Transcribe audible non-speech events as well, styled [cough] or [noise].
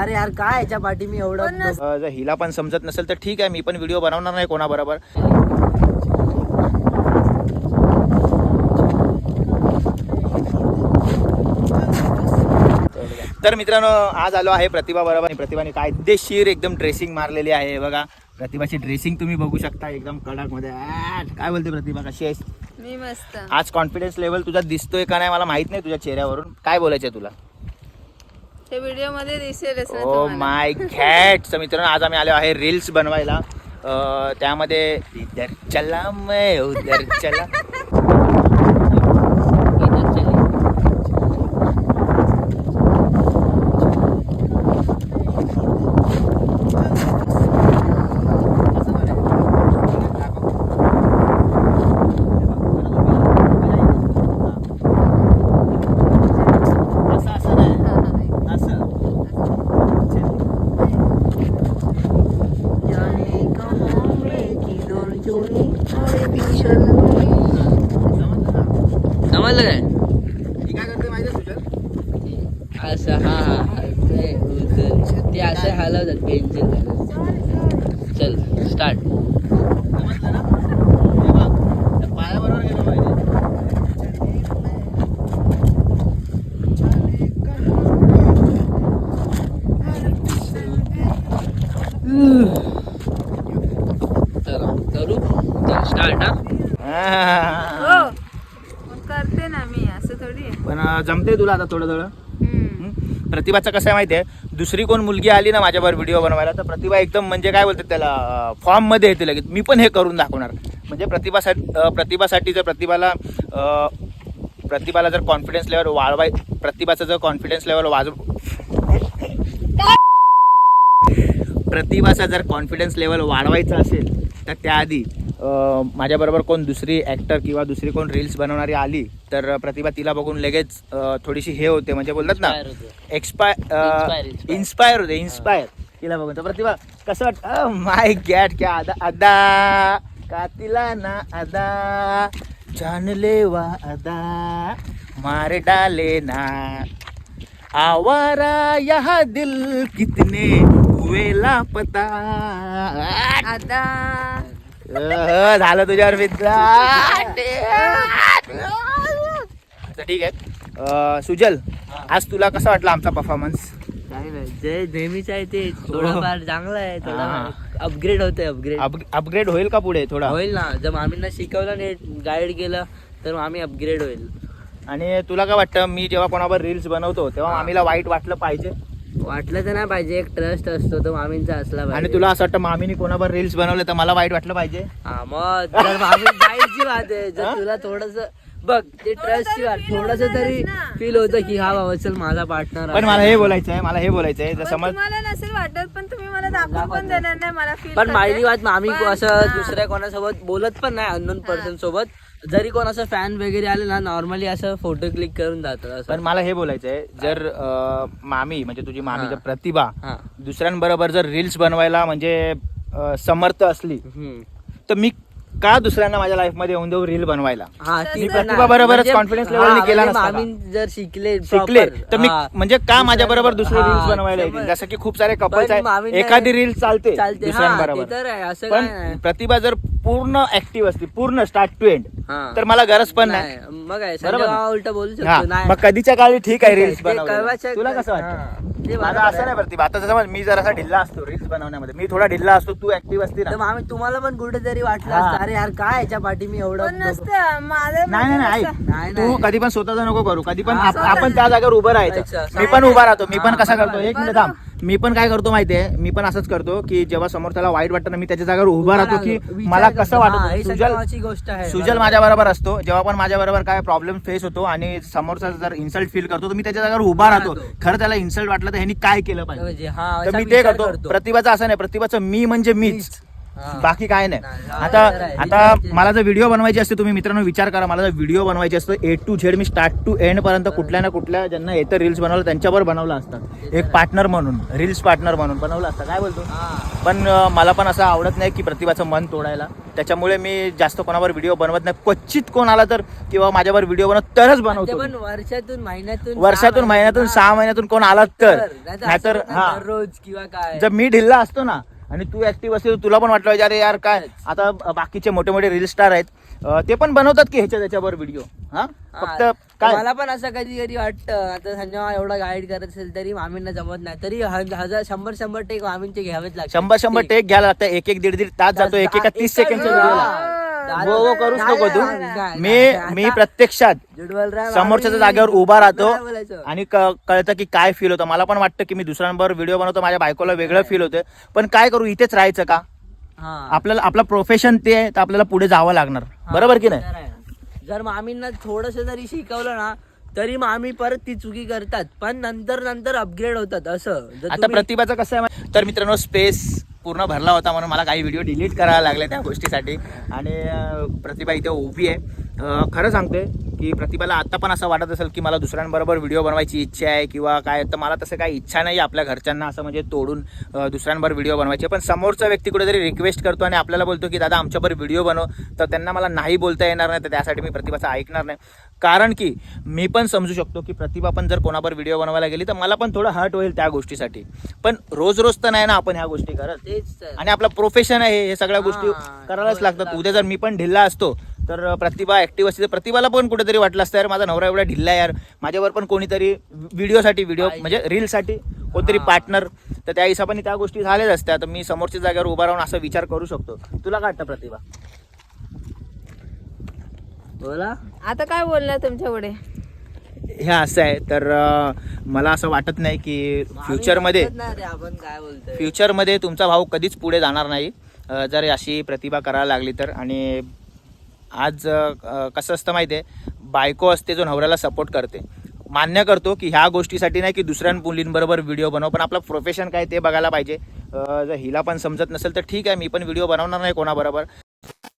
अरे यार काय याच्या पाठी? मी एवढं जर हिला पण समजत नसेल तर ठीक आहे मी पण व्हिडिओ बनवणार नाही कोणाबरोबर. तर मित्रांनो आज आलो आहे प्रतिभा बरोबर. आणि प्रतिभाने कायदेशीर एकदम ड्रेसिंग मारलेली आहे हे बघा. प्रतिभाची ड्रेसिंग तुम्ही बघू शकता एकदम कडकमध्ये काय बोलते प्रतिभा कशी आहेस? मी मस्त. आज कॉन्फिडन्स लेवल तुझा दिसतोय का नाही मला माहीत नाही तुझ्या चेहऱ्यावरून. काय बोलायचंय तुला? ते व्हिडिओमध्ये दिसेलच ना ओ तुम्हाला. माय गॅट [laughs] मित्रांनो आज आम्ही आलो आहे रील्स बनवायला. अं, त्यामध्ये इधर चला मैं उधर चला असं असं नाही हा, हा. असं जाने कहाँ में किधर चोरी अरे भीषण समजलं काय ही काय करते माहिती तुझ्या असं हा हा हा. ते उधर. ते असं हलवतात पेन्सिल चल स्टार्ट समजलं ना हे बघ त्या पायाबरोबर गेलं पाहिजे चला करू चल स्टार्ट हा. मग करते ना मी असं थोडी. पण जमते तुला आता थोडं थोडं? हम्म. प्रतिभाचं कसं आहे माहिती आहे? दुसरी कोण मुलगी आली ना माझ्यावर व्हिडिओ बनवायला तर प्रतिभा एकदम म्हणजे काय बोलतात त्याला फॉर्ममध्ये येते लगेच. मी पण हे करून दाखवणार. म्हणजे प्रतिभासाठी अं, प्रतिभासाठी जर प्रतिभाला अं, प्रतिभाला जर कॉन्फिडन्स लेवल वाढवाय प्रतिभाचं जर कॉन्फिडन्स लेवल वाजव प्रतिभाचा जर कॉन्फिडन्स लेवल वाढवायचा असेल तर त्याआधी माझ्याबरोबर कोण दुसरी ॲक्टर किंवा दुसरी कोण रील्स बनवणारी आली तर प्रतिभा तिला बघून लगेच थोडीशी हे होते. म्हणजे बोलतात ना Inspire होते. एक्सपाय Inspire, inspire. इन्स्पायर होते इन्स्पायर तिला बघून. तर प्रतिभा कसं वाटतं माय गॅट क्या अदा अदा का तिला ना अदा जान ले वा अदा मार डाले ना. आवारा यहा दिल कितने हुए लापता. अह, झालं तुझ्यावर मित्र. ठीक आहे. सुजल आज तुला कसा वाटला आमचा परफॉर्मन्स नाही जे नेहमीच आहे ते थोडंफार चांगलं आहे थोडा हा. अपग्रेड होतंय अपग्रेड अपग्रेड होईल का पुढे थोडा? होईल ना. जर मामींना शिकवलं नीट गाईड केलं तर मामी अपग्रेड होईल. आणि तुला काय वाटतं मी जेव्हा कोणावर रील्स बनवतो तेव्हा मामीला वाईट वाटलं पाहिजे? वाटलं तर नाही पाहिजे एक ट्रस्ट असतो तो मामींचा असला पाहिजे. आणि तुला असं वाटतं मामीने कोणावर रील्स बनवले तर मला वाईट वाटलं पाहिजे? हा मग जर मामी गाईडची बात आहे जर तुला थोडस बघ ते ट्रस्टची बात थोडस तरी फील होतं की हा बाबा चल माझा पार्टनर पण मला हे बोलायचं आहे मला हे बोलायचं आहे समज तुम्हाला नसेल वाटत पण तुम्ही मला दाखवून पण देणार नाही मला पण माझी बात मामी असं हा. दुसऱ्या कोणासोबत बोलत पण नाही अननोन पर्सन सोबत. जरी कोण असं फॅन वगैरे आले ना नॉर्मली असं फोटो क्लिक करून जातात पण मला हे बोलायचं आहे जर अं, मामी म्हणजे तुझी मामी हा. जर प्रतिभा हा दुसऱ्यांबरोबर जर रील्स बनवायला म्हणजे अं, समर्थ असली हम्म. तर मी का दुसऱ्यांना माझ्या लाईफमध्ये येऊन देऊ रील बनवायला हा ती. पण प्रतिभा बरोबरच म्हणजे- confidence level हा, ने केला म्हणजे नसता का? मामी जर शिकले शिकले proper, तर मी हा. म्हणजे का माझ्या बरोबर दुसरे हा, रील्स बनवायला येतील. जसं की खूप सारे कपल्स पण आहे मामीने- एखादी रील चालते चालते हा, दुसऱ्यांबरोबर ते तर आहे असं काय पण नाही. प्रतिभा जर पूर्ण ऍक्टिव्ह असते पूर्ण स्टार्ट टू एंड हा. तर मला गरज पण नाही. नाही, मग? मामा उलट बोलू हा, शकतो. नाही. मग कधीच्या काळी ठीक आहे ठीक आहे, रील्स ते बनवलं कळवायचं- तुला कसं वाटतं? ते माझा बरोबर असं आहे. नाही प्रतिभा आता समज मी जर असा ढिल्ला असतो रील्स बनवण्यामध्ये. मी थोडा ढिल्ला असतो तू ऍक्टिव्ह असते ना. तर मामी तुम्हाला पण कुठेतरी वाटलं हा. असतं, अरे यार काय याच्या पाठी मी एवढं नसतं. माझं नाही नाही नाही. तू नाही. कधी पण स्वतःचा नको करू. कधी पण हा, आप- आपण त्या जागेवर उभं राहायचं. अच्छा, मी पण उभा राहतो. मी पण कसा करतो? आहे. एक मिनिट थांब. मी पण काय करतो माहितीये मी पण असंच करतो की जेव्हा समोर त्याला वाईट वाटतं ना मी त्याच्या जागेवर उभा राहतो की मला. कसं वाटत? सुजल गोष्ट आहे. सुजल. माझ्या बरोबर असतो. जेव्हा पण माझ्या बरोबर काय प्रॉब्लेम फेस होतो आणि समोरचा जर इन्सल्ट फील करतो तर मी त्याच्या जागेवर उभा राहतो. खरं त्याला इन्सल्ट वाटलं तर ह्यांनी काय केलं पाहिजे? म्हणजे हा, तर मी ते करतो. प्रतिभाचं असं नाही प्रतिभाचं मी म्हणजे मीच. बाकी काय नाही. आता. आता. मला जर व्हिडिओ बनवायची असते तुम्ही मित्रांनो विचार करा मला जर व्हिडिओ बनवायची असतो ए टू झेड मी स्टार्ट टू एंड पर्यंत कुठल्या ना कुठल्या ज्यांना येतं रील्स बनवलं त्यांच्यावर बनवलं असतं. एक पार्टनर म्हणून रील्स पार्टनर म्हणून बनवलं असतं. काय बोलतो. पण मला पण असं आवडत नाही की प्रतिभाचं मन तोडायला. त्याच्यामुळे मी जास्त कोणावर व्हिडिओ बनवत नाही. क्वचित कोण आला तर किंवा माझ्यावर व्हिडिओ बनवत तरच बनवतो. पण वर्षातून महिन्यातून वर्षातून महिन्यातून. सहा महिन्यातून कोण आला तर. नाहीतर हा. दररोज किंवा काय. जर मी ढिल्ला असतो ना आणि तू ऍक्टिव्ह तर तुला पण वाटलं पाहिजे, अरे यार काय? आता बाकीचे मोठे मोठे रील स्टार आहेत ते पण बनवतात की ह्याच्या त्याच्यावर व्हिडिओ हा? फक्त काय? मला पण असं कधी कधी वाटतं आता संजय एवढा गाईड करत असेल तरी मामींना जमत नाही. तरी हजार शंभर शंभर टेक मामींचे घ्यावेच लागतात. शंभर शंभर टेक घ्यायला लागतं. एक एक दीड दीड तास जातो एक एका तीस सेकंडच्या व्हिडिओला वो वो करूच नको तू. मी मी प्रत्यक्षात समोरच्या जागेवर उभा राहतो आणि कळतं की काय फील होतं. मला पण वाटतं की मी दुसऱ्यांबरोबर व्हिडिओ बनवतो माझ्या बायकोला वेगळं फील होतं. पण काय करू इथेच राहायचं का? आपल्याला आपलं प्रोफेशन ते आहे तर आपल्याला पुढे जावं लागणार. बरोबर की नाही? जर मामींना थोडस जरी शिकवलं ना तरी मामी परत ती चुकी करतात. पण नंतर नंतर अपग्रेड होतात असं. आता प्रतिभाचं कसं आहे तर मित्रांनो स्पेस पूर्ण भरला होता म्हणून मला काही व्हिडिओ डिलीट करायला लागले त्या गोष्टीसाठी. आणि प्रतिभा इथे उभी आहे. खरं सांगते की प्रतिभाला आता पण असं वाटत असेल की मला दुसऱ्यांबरोबर व्हिडिओ बनवायची इच्छा आहे किंवा काय. तर मला तसं काही इच्छा नाही आपल्या घरच्यांना असं म्हणजे तोडून अं, दुसऱ्यांबरोबर व्हिडिओ बनवायचे पण समोरचा व्यक्ती कुठेतरी रिक्वेस्ट करतो आणि आपल्याला बोलतो की दादा आमच्यावर व्हिडिओ बनव. तर त्यांना मला नाही बोलता येणार नाही. तर त्यासाठी मी प्रतिभाचं ऐकणार नाही. कारण की मी पण समजू शकतो की प्रतिभा पण जर कोणावर व्हिडिओ बनवायला गेली तर मला पण थोडं हर्ट होईल त्या गोष्टीसाठी. पण रोज रोज तर नाही ना आपण ह्या गोष्टी करत. आणि आपलं प्रोफेशन आहे हे सगळ्या गोष्टी करायलाच हो, लागतात. उद्या जर मी पण ढिल्ला असतो तर प्रतिभा ऍक्टिव्ह असते. तर प्रतिभाला पण कुठेतरी वाटलं असतं यार माझा नवरा एवढा ढिल्ला यार. माझ्यावर पण कोणीतरी व्हिडिओसाठी व्हिडिओ. म्हणजे रीलसाठी कोणतरी. पार्टनर तर त्या हिशोबाने त्या गोष्टी झाल्याच असत्या तर मी समोरच्या जागेवर उभा राहून असा विचार करू शकतो. तुला काय वाटतं प्रतिभा? बोला. आता काय बोलणार तुमच्यापुढे? हे असं आहे तर अं, मला असं वाटत नाही की फ्युचरमध्ये आपण काय बोलतोय. फ्युचरमध्ये तुमचा भाऊ कधीच पुढे जाणार नाही. अ, जर अशी प्रतिभा करायला लागली तर आणि आज अ, कसं असतं माहिती आहे बायको असते जो नवऱ्याला सपोर्ट करते. मान्य करतो की ह्या गोष्टीसाठी नाही की दुसऱ्या मुलींबरोबर व्हिडिओ बनव पण आपलं प्रोफेशन काय ते बघायला पाहिजे. अ, जर हिला पण समजत नसेल तर ठीक आहे मी पण व्हिडिओ बनवणार नाही कोणाबरोबर.